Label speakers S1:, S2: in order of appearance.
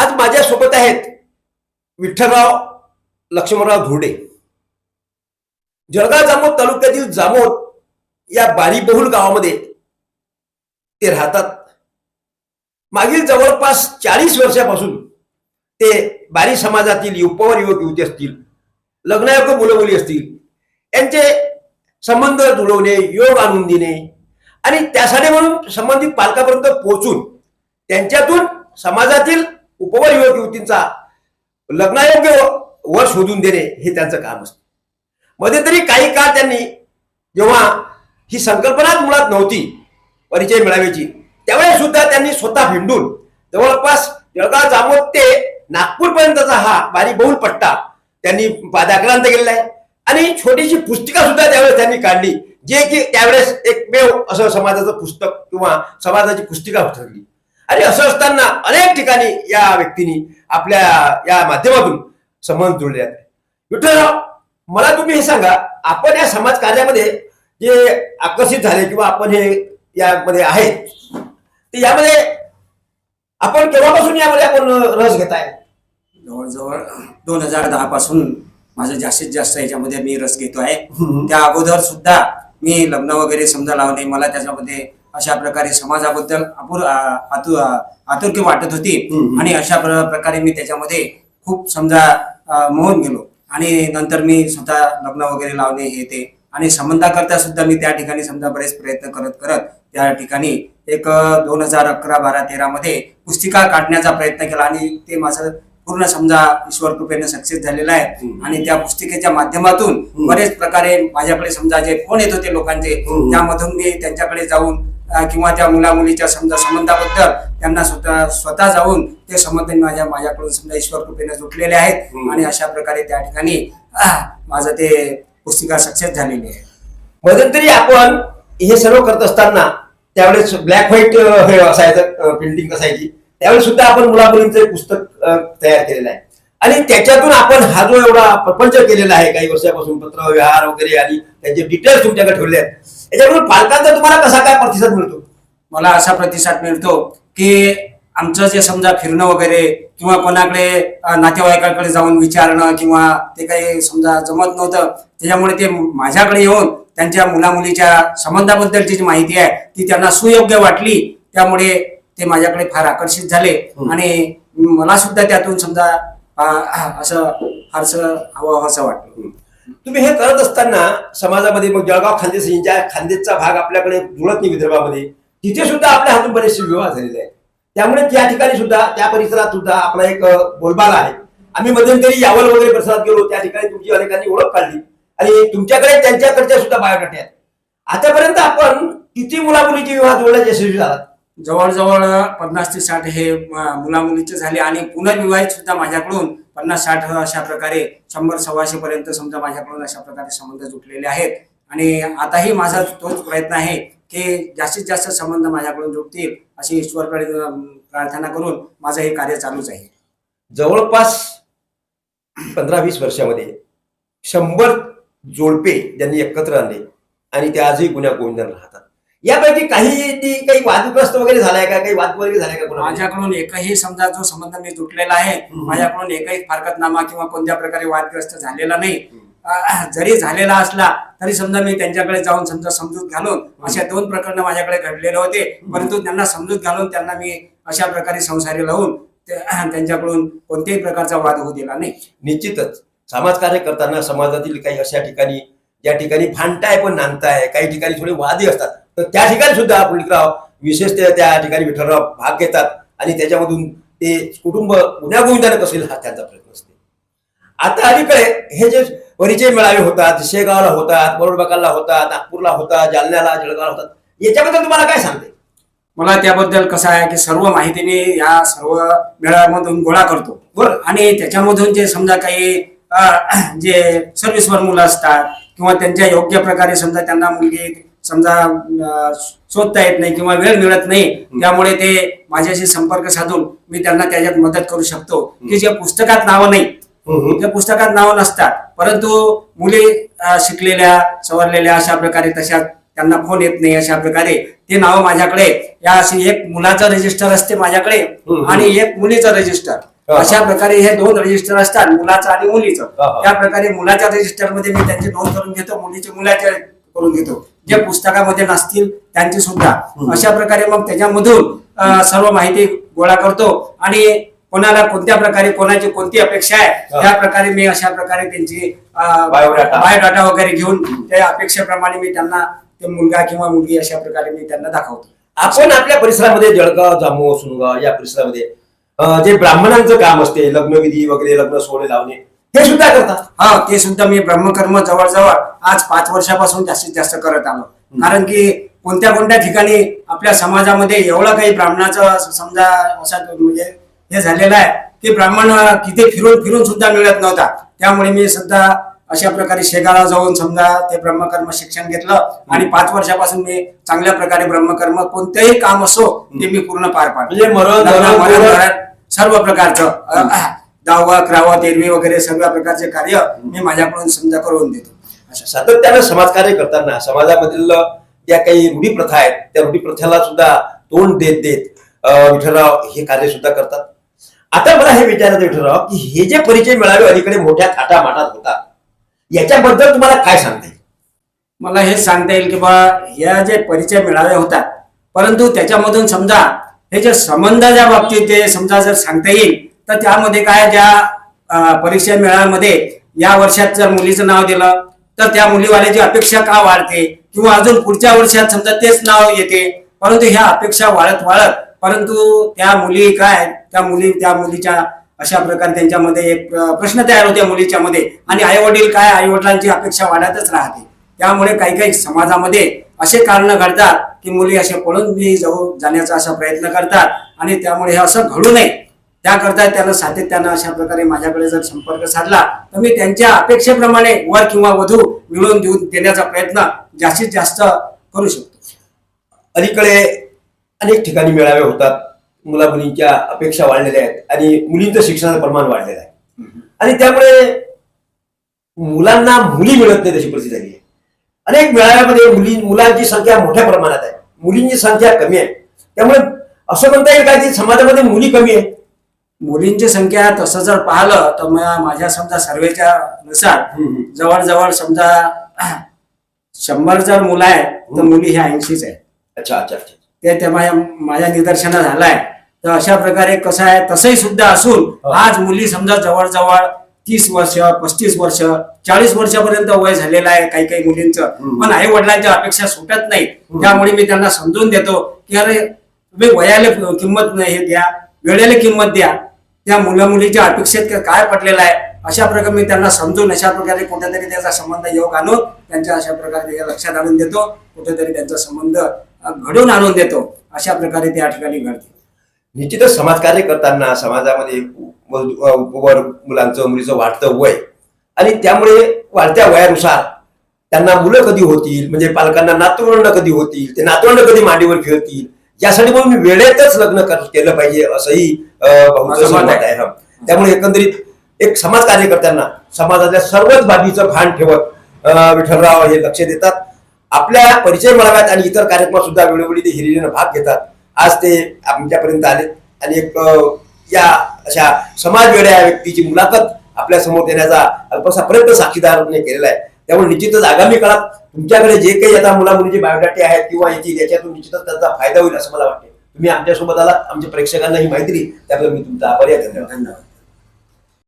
S1: आज माझ्यासोबत आहेत विठ्ठलराव लक्ष्मणराव घोडे जळगाव जामोद तालुक्यातील जामोद या बारीबहुल गावामध्ये ते राहतात. मागील जवळपास चाळीस वर्षापासून ते बारी समाजातील युवकवर युवक युवती असतील लग्नायोग्य मुलं मुली असतील यांचे संबंध जुळवणे योग आणून देणे आणि त्यासाठी म्हणून संबंधित पालकापर्यंत पोहोचून त्यांच्यातून समाजातील उपवर युवक युवतींचा लग्नायोग्य वर शोधून देणे हे त्यांचं काम असतं. मध्ये तरी काही काळ त्यांनी जेव्हा ही संकल्पनाच मुळात नव्हती परिचय मिळाव्याची त्यावेळेस सुद्धा त्यांनी स्वतः भिंडून जवळपास जळगाव जामोद ते नागपूरपर्यंतचा हा बारी बहुल पट्टा त्यांनी पादाक्रांत केलेला आहे. आणि छोटीशी पुस्तिका सुद्धा त्यावेळेस त्यांनी काढली जे की त्यावेळेस एकमेव असं समाजाचं पुस्तक किंवा समाजाची पुस्तिका ठरली आणि असं असताना अनेक ठिकाणी या व्यक्तींनी आपल्या या माध्यमातून संबंध जोडले आहेत. विठ्ठलराव मला तुम्ही हे सांगा आपण या समाज कार्यामध्ये जे आकर्षित झाले किंवा आपण हे यामध्ये आहेत ते यामध्ये आपण केव्हापासून यामध्ये आपण रस घेताय
S2: जवळजवळ दोन हजार दहा पासून माझं जास्तीत जास्त याच्यामध्ये मी रस घेतो आहे. त्या अगोदर सुद्धा मी लग्न वगैरे समजा लावणे मला त्याच्यामध्ये अशा प्रकारे समाजाबद्दल अपूर आतुरकी वाटत होती. आणि अशा प्र- प्रकारे मी त्याच्यामध्ये खूप समजा मोहून गेलो आणि नंतर मी स्वतः लग्न वगैरे लावणे हे ते आणि संबंधाकरता सुद्धा मी त्या ठिकाणी समजा बरेच प्रयत्न करत करत त्या ठिकाणी एक दोन हजार अकरा बारा तेरा मध्ये पुस्तिका काढण्याचा प्रयत्न केला आणि ते माझं पूर्ण समजा ईश्वर कृपेने सक्सेस झालेलं आहे. आणि त्या पुस्तिकेच्या माध्यमातून. बरेच प्रकारे माझ्याकडे समजा जे फोन येत होते लोकांचे. त्यामधून मी त्यांच्याकडे जाऊन किंवा त्या मुला मुलीच्या समजा संबंधाबद्दल त्यांना स्वतः स्वतः जाऊन ते संबंध माझ्या माझ्याकडून समजा ईश्वर कृपेने जुटलेले आहेत. आणि अशा प्रकारे त्या ठिकाणी माझं ते पुस्तिका सक्सेस झालेली आहे.
S1: मध्यंतरी आपण हे सर्व करत असताना त्यावेळेस ब्लॅक व्हाईट हे असायचं प्रिंटिंग असायची. त्यावेळेस सुद्धा आपण मुला मुलींचं पुस्तक तयार केलेलं आहे. आणि त्याच्यातून आपण हा जो एवढा प्रपंच केलेला आहे काही वर्षापासून पत्र व्यवहार वगैरे आणि त्याचे डिटेल्स तुमच्याकडे ठेवले आहेत. याच्याकडून पालकांचा तुम्हाला कसा काय प्रतिसाद मिळतो?
S2: मला असा प्रतिसाद मिळतो की आमचं जे समजा फिरणं वगैरे किंवा कोणाकडे नातेवाईकाकडे जाऊन विचारणं किंवा ते काही समजा जमत नव्हतं त्याच्यामुळे ते माझ्याकडे येऊन त्यांच्या मुलामुलीच्या संबंधाबद्दलची जी माहिती आहे ती त्यांना सुयोग्य वाटली त्यामुळे ते माझ्याकडे फार आकर्षित झाले. आणि मला सुद्धा त्यातून समजा असं फारसं हवं असं वाटलं.
S1: तुम्ही हे करत असताना समाजामध्ये मग जळगाव खानदेश ज्या खानदेशचा भाग आपल्याकडे जुळत नाही विदर्भामध्ये तिथे सुद्धा आपल्या हातून बरेचसे विवाह झालेले आहेत. त्यामुळे त्या ठिकाणी सुद्धा त्या परिसरात सुद्धा आपला एक बोलबाला आहे. आम्ही मध्यंतरी यावल वगैरे परिसरात गेलो त्या ठिकाणी तुमची अनेकांनी ओळख काढली. आणि तुमच्याकडे त्यांच्याकडच्या सुद्धा बायोडाटे आहेत. आतापर्यंत आपण किती मुला मुलीचे विवाह जुळण्यात यशस्वी झालात.
S2: जवळजवळ पन्नास ते साठ हे मुला मुलीचे झाले आणि पुनर्विवाहित सुद्धा माझ्याकडून पन्नास साठ अशा प्रकारे शंभर सव्वाशे पर्यंत समजा माझ्याकडून अशा प्रकारे संबंध जुटलेले आहेत. आणि आताही माझा तोच प्रयत्न आहे की जास्तीत जास्त संबंध माझ्याकडून जुटतील अशी ईश्वरकडे प्रार्थना करून माझं हे कार्य चालूच आहे.
S1: जवळपास पंधरा वीस वर्षामध्ये शंभर जोडपे ज्यांनी एकत्र आणले आणि ते आजही गुन्ह्या गोविंदाने राहतात. यापैकी काही ती काही वादग्रस्त वगैरे झालाय का? काही वाद वगैरे झालाय का
S2: माझ्याकडून एकही समजा जो संबंध मी जुटलेला आहे. माझ्याकडून एकही फारकतनामा किंवा कोणत्या प्रकारे वादग्रस्त झालेला नाही. जरी झालेला असला तरी समजा मी त्यांच्याकडे जाऊन समजा समजूत घालून अशा दोन प्रकरण माझ्याकडे घडलेले होते. परंतु त्यांना समजूत घालून त्यांना मी अशा प्रकारे संसारी लावून त्यांच्याकडून कोणत्याही प्रकारचा वाद होऊ दिला नाही.
S1: निश्चितच. समाजकार्य करताना समाजातील काही अशा ठिकाणी ज्या ठिकाणी फांटाय पण नांदताय. काही ठिकाणी थोडे वादही असतात. तर त्या ठिकाणी सुद्धा पुलिकराव विशेषतः त्या ठिकाणी विठ्ठलराव भाग घेतात आणि त्याच्यामधून ते कुटुंब गुन्ह्या गोविंदाने कसेल हा त्यांचा प्रयत्न असते. आता अलीकडे हे जे परिचय मेळावे होतात शेगावला होतात बरोडबागाला होतात नागपूरला होतात जालन्याला जळगावला होतात याच्याबद्दल तुम्हाला काय सांगते?
S2: मला त्याबद्दल कसं आहे की सर्व माहिती मी या सर्व मेळाव्यामधून गोळा करतो.
S1: बरं.
S2: आणि त्याच्यामधून जे समजा काही जे सर्व्हिसवर मुलं असतात किंवा त्यांच्या योग्य प्रकारे समजा त्यांना मुलगी समजा शोधता येत नाही किंवा वेळ मिळत नाही त्यामुळे ते माझ्याशी संपर्क साधून मी त्यांना त्याच्यात मदत करू शकतो की जे पुस्तकात नावं नाही. त्या पुस्तकात नावं नसतात परंतु मुली शिकलेल्या सवरलेल्या अशा प्रकारे तशा त्यांना फोन येत नाही अशा प्रकारे ते नाव माझ्याकडे या अशी एक मुलाचं रजिस्टर असते माझ्याकडे. आणि एक मुलीचं रजिस्टर. अशा प्रकारे हे दोन रजिस्टर असतात मुलाचं आणि मुलीचं. त्या प्रकारे मुलाच्या रजिस्टरमध्ये मी त्यांची नोंद करून घेतो मुलीचे मुलाच्या करून घेतो जे पुस्तकामध्ये नसतील त्यांची सुद्धा. अशा प्रकारे मग त्याच्यामधून सर्व माहिती गोळा करतो आणि कोणाला कोणत्या प्रकारे कोणाची कोणती अपेक्षा आहे. त्या प्रकारे मी अशा प्रकारे त्यांची. बायोडाटा वगैरे घेऊन त्या अपेक्षेप्रमाणे मी त्यांना ते मुलगा किंवा मुलगी अशा प्रकारे मी त्यांना दाखवतो
S1: आपण आपल्या परिसरामध्ये जळगाव जामो सुनगाव या परिसरामध्ये जे ब्राह्मणांचं काम असते लग्नविधी वगैरे लग्न सोहळे लावणे हे सुद्धा करतात.
S2: हा ते सुद्धा मी ब्रह्मकर्म जवळजवळ आज पाच वर्षापासून जास्तीत जास्त करत आलो. कारण की कोणत्या कोणत्या ठिकाणी आपल्या समाजामध्ये एवढं काही ब्राह्मणाचं समजा असा म्हणजे हे झालेलं आहे की ब्राह्मण किती फिरून फिरून सुद्धा मिळत नव्हता. त्यामुळे मी सुद्धा अशा प्रकारे शेगाला जाऊन समजा ते ब्रह्मकर्म शिक्षण घेतलं आणि पाच वर्षापासून मी चांगल्या प्रकारे ब्रह्मकर्म कोणतेही काम असो ते मी पूर्ण पार पाडतो
S1: म्हणजे
S2: सर्व प्रकारचं. अ, दहावा क्रावा तेरवी वगैरे सर्व प्रकारचे कार्य मी माझ्याकडून समजा करून देतो. अशा
S1: सातत्यानं समाजकार्य करताना समाजामधील ज्या काही रूढी प्रथा आहेत त्या रूढी प्रथेला सुद्धा तोंड देत देत विठ्ठलराव हे कार्य सुद्धा करतात. आता मला हे विचारायचं विठ्ठलराव की हे जे परिचय मिळावे अलीकडे मोठ्या थाटामाटात होतात याच्याबद्दल तुम्हाला काय सांगता येईल?
S2: मला हे सांगता येईल की बा या जे परिचय मिळाले होतात परंतु त्याच्यामधून समजा हे जे संबंधाच्या बाबतीत जे समजा जर सांगता येईल तर त्यामध्ये काय ज्या परीक्षा मेळामध्ये या वर्षात जर मुलीचं नाव दिलं तर त्या मुलीवाल्याची अपेक्षा का वाढते? किंवा अजून पुढच्या वर्षात समजा तेच नाव येते परंतु ह्या अपेक्षा वाढत वाढत परंतु त्या मुली काय त्या मुली त्या मुलीच्या अशा प्रकारे त्यांच्यामध्ये एक प्रश्न तयार होते मुलीच्या मध्ये आणि आई वडील काय? आई वडिलांची अपेक्षा वाढतच राहते. त्यामुळे काही काही समाजामध्ये असे कारण घडतात की मुली असे पळून मी जाऊ जाण्याचा असा प्रयत्न करतात. आणि त्यामुळे हे असं घडू नये. त्याकरता त्यानं सातत्यानं अशा प्रकारे माझ्याकडे जर संपर्क साधला तर मी त्यांच्या अपेक्षेप्रमाणे वर किंवा वधू मिळवून देऊन देण्याचा प्रयत्न जास्तीत जास्त करू शकतो.
S1: अलीकडे अनेक ठिकाणी मेळावे होतात मुला मुलींच्या अपेक्षा वाढलेल्या आहेत आणि मुलींचं शिक्षणाचं प्रमाण वाढलेलं आहे. आणि त्यामुळे मुलांना मुली मिळत नाही तशी परिस्थिती झाली आहे. अनेक मेळाव्यामध्ये मुली मुलांची संख्या मोठ्या प्रमाणात आहे. मुलींची संख्या कमी आहे. त्यामुळे असं म्हणता येईल का की समाजामध्ये मुली कमी आहे?
S2: मुलींची संख्या तसं जर पाहिलं तर माझ्या समजा सर्वेच्या नुसार जवळजवळ समजा शंभर जर मुलं आहे तर मुली ह्या ऐंशीच आहे
S1: अच्छा अच्छा अच्छा.
S2: ते त्या माझ्या निदर्शनात झालाय तर अशा प्रकारे कसं आहे तसंही सुद्धा असून
S1: हो.
S2: आज मुली समजा जवळजवळ तीस वर्ष पस्तीस वर्ष चाळीस वर्षापर्यंत वय झालेलं आहे काही काही मुलींचं. पण आई वडिलांच्या अपेक्षा सुटत नाही. त्यामुळे मी त्यांना समजून देतो की अरे तुम्ही वयाला किंमत नाही हे द्या वेळेला किंमत द्या. त्या मुला मुलीच्या अपेक्षेत काय पडलेलं आहे? अशा प्रकारे मी त्यांना समजून अशा प्रकारे कुठेतरी त्याचा संबंध योग आणून त्यांच्या अशा प्रकारे लक्षात आणून देतो कुठेतरी त्यांचा संबंध घडवून आणून देतो अशा प्रकारे त्या ठिकाणी घडते.
S1: निश्चितच समाजकार्य करताना समाजामध्ये व- मुलांचं मुलीचं वाढतं वय आणि त्यामुळे वाढत्या वयानुसार त्यांना मुलं कधी होतील? म्हणजे पालकांना नातवंड कधी होतील? ते नातवंड कधी मांडीवर खेळतील? यासाठी मी वेळेतच लग्न कर- केलं पाहिजे असंही भाऊचं
S2: मत आहे.
S1: त्यामुळे एकंदरीत एक समाज कार्य करताना समाजातल्या सर्वच बाबीचं भान ठेवत विठ्ठलराव हे लक्ष देतात. आपल्या परिचय मेळाव्यात आणि इतर कार्यक्रमात सुद्धा वेळोवेळी ते हिरिरीनं भाग घेतात. आज ते आमच्यापर्यंत आले आणि एक या अशा समाज वेड्या व्यक्तीची मुलाखत आपल्यासमोर देण्याचा अल्पसा प्रयत्न साक्षीदाराने केलेला आहे. त्यामुळे निश्चितच आगामी काळात तुमच्याकडे जे काही आता मुला मुलीचे बायोडाटे आहेत किंवा याची याच्यातून निश्चितच त्यांचा फायदा होईल असं मला वाटते तुम्ही आमच्यासोबत आलात आमच्या प्रेक्षकांना ही माहिती दिली. त्याबद्दल मी तुमचा आभारी आहे. धन्यवाद.
S2: धन्यवाद.